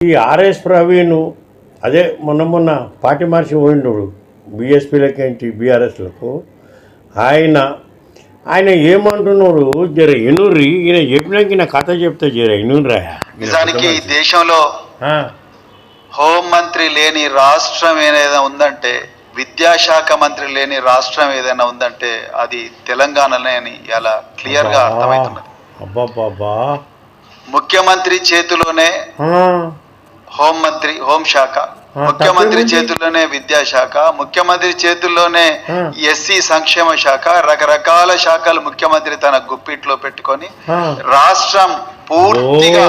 ఈ ఆర్ఎస్ ప్రవీణ్ అదే మొన్న మొన్న పార్టీ మార్చి పోయిండు బీఎస్పీలకి ఏంటి బీఆర్ఎస్లకు ఆయన ఆయన ఏమంటున్నాడు జర ఎనుర్రి ఈయన చెప్పినాక ఈయన కథ చెప్తే జర ఎనుర్రా నిజానికి ఈ దేశంలో హోం మంత్రి లేని రాష్ట్రం ఏదైనా ఉందంటే విద్యాశాఖ మంత్రి లేని రాష్ట్రం ఏదైనా ఉందంటే అది తెలంగాణనే అని ఇలా క్లియర్గా అర్థమవుతున్నది. ముఖ్యమంత్రి చేతిలోనే హోం మంత్రి హోం శాఖ ఆ, ముఖ్యమంత్రి? చేతుల్లోనే విద్యాశాఖ ముఖ్యమంత్రి చేతుల్లోనే. ఎస్సీ సంక్షేమ శాఖ రకరకాల శాఖలు ముఖ్యమంత్రి తన గుప్పిట్లో పెట్టుకొని. రాష్ట్రం పూర్తిగా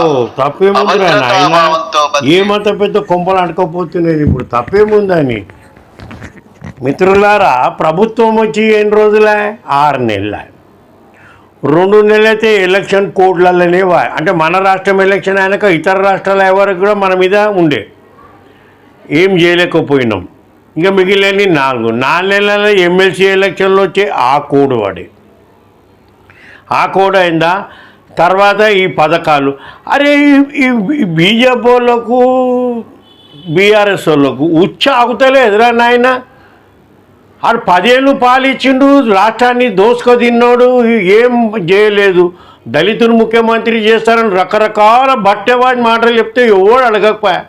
ఏమంత పెద్ద కొంపలు అంటుకోపోతున్నది ఇప్పుడు తప్పేముందని మిత్రులారా ప్రభుత్వం వచ్చి ఎన్ని రోజులే ఆరు నెలల రెండు నెలలైతే ఎలక్షన్ కోడ్లలోనే వా అంటే మన రాష్ట్రం ఎలక్షన్ అయినాక ఇతర రాష్ట్రాల ఎవరికి కూడా మన మీద ఉండే. ఏం చేయలేకపోయినాం. ఇంకా మిగిలినవి నాలుగు. నాలుగు నెలల ఎమ్మెల్సీ ఎలక్షన్లో వచ్చే ఆ కోడ్ వాడే. ఆ కోడ్ అయిందా? తర్వాత ఈ పథకాలు. అరే ఈ- బీజేపీ వాళ్ళకు బీఆర్ఎస్ వాళ్ళకు ఉచ్చ ఆగుతలేదురా నాయనా. ఆడు పదేళ్ళు పాలిచ్చిండు రాష్ట్రాన్ని దోసుక తిన్నాడు ఏం చేయలేదు. దళితులు ముఖ్యమంత్రి చేస్తారని రకరకాల బట్టెవాడి మాటలు చెప్తే ఎవడు అడగకపోయా?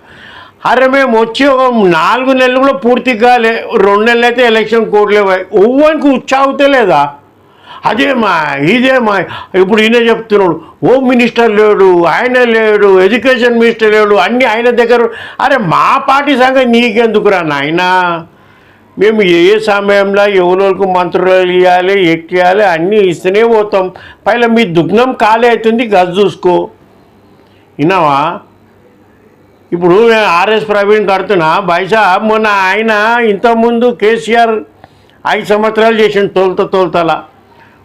అరే మేము వచ్చి ఒక నాలుగు నెలలు కూడా పూర్తి కాలే రెండు నెలలు అయితే ఎలక్షన్ కోడ్లే ఒవ్వనికి ఉచ్చాగుతలేదా అదేమా ఇదేమా ఇప్పుడు ఈయన చెప్తున్నాడు హోమ్ మినిస్టర్ లేడు ఆయన లేడు ఎడ్యుకేషన్ మినిస్టర్ లేడు అన్నీ ఆయన దగ్గర అరే మా పార్టీ సంగతి నీకెందుకురా నాయనా? మేము ఏ సమయంలో ఎవరికి మంత్రులు ఇవ్వాలి ఎక్కియాలి అన్నీ ఇస్తూనే పోతాం. పైన మీ దుగ్నం ఖాళీ అవుతుంది గది చూసుకో. విన్నావా? ఇప్పుడు నేను ఆర్ఎస్ ప్రవీణ్ కడుతున్నా. బైసా మొన్న ఆయన ఇంతకుముందు కేసీఆర్ ఐదు సంవత్సరాలు చేసిన తోలుత తోలుతల.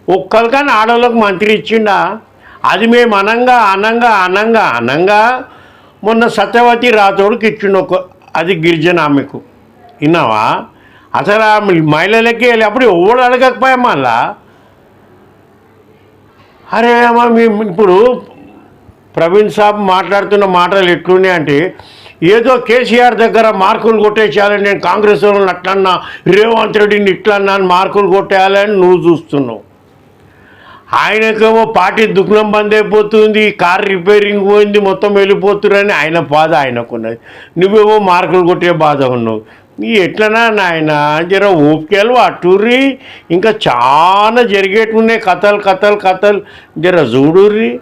ఒక్కరికని ఆడవాళ్ళకి మంత్రి ఇచ్చిండా? అది మేము అనంగా అనంగా అనంగా అనంగా మొన్న సత్యవతి రాథోడ్కి ఇచ్చిండు ఒక అది గిరిజన ఆమెకు. విన్నావా? అసలు ఆ మహిళలకి వెళ్ళి అప్పుడు ఎవడు అడగకపోయా మళ్ళా? అరే అమ్మ మేము ఇప్పుడు ప్రవీణ్ సాబ్ మాట్లాడుతున్న మాటలు ఎట్లున్నాయి అంటే ఏదో కేసీఆర్ దగ్గర మార్కులు కొట్టేసేయాలని నేను కాంగ్రెస్ వాళ్ళని అట్లన్నా రేవంత్ రెడ్డిని ఇట్లన్నా అని మార్కులు కొట్టేయాలని నువ్వు చూస్తున్నావు. ఆయనకేమో పార్టీ దుఃఖం బంద్ అయిపోతుంది కార్ రిపేరింగ్ పోయింది మొత్తం వెళ్ళిపోతున్నారని ఆయన బాధ ఆయనకున్నది. నువ్వేమో మార్కులు కొట్టే బాధ ఉన్నావు. ఎట్లనా నాయన? జర ఊపికేలు అటుర్రి ఇంకా చాలా జరిగేటున్నాయి కథలు కథలు కథలు. జర చూడుర్రి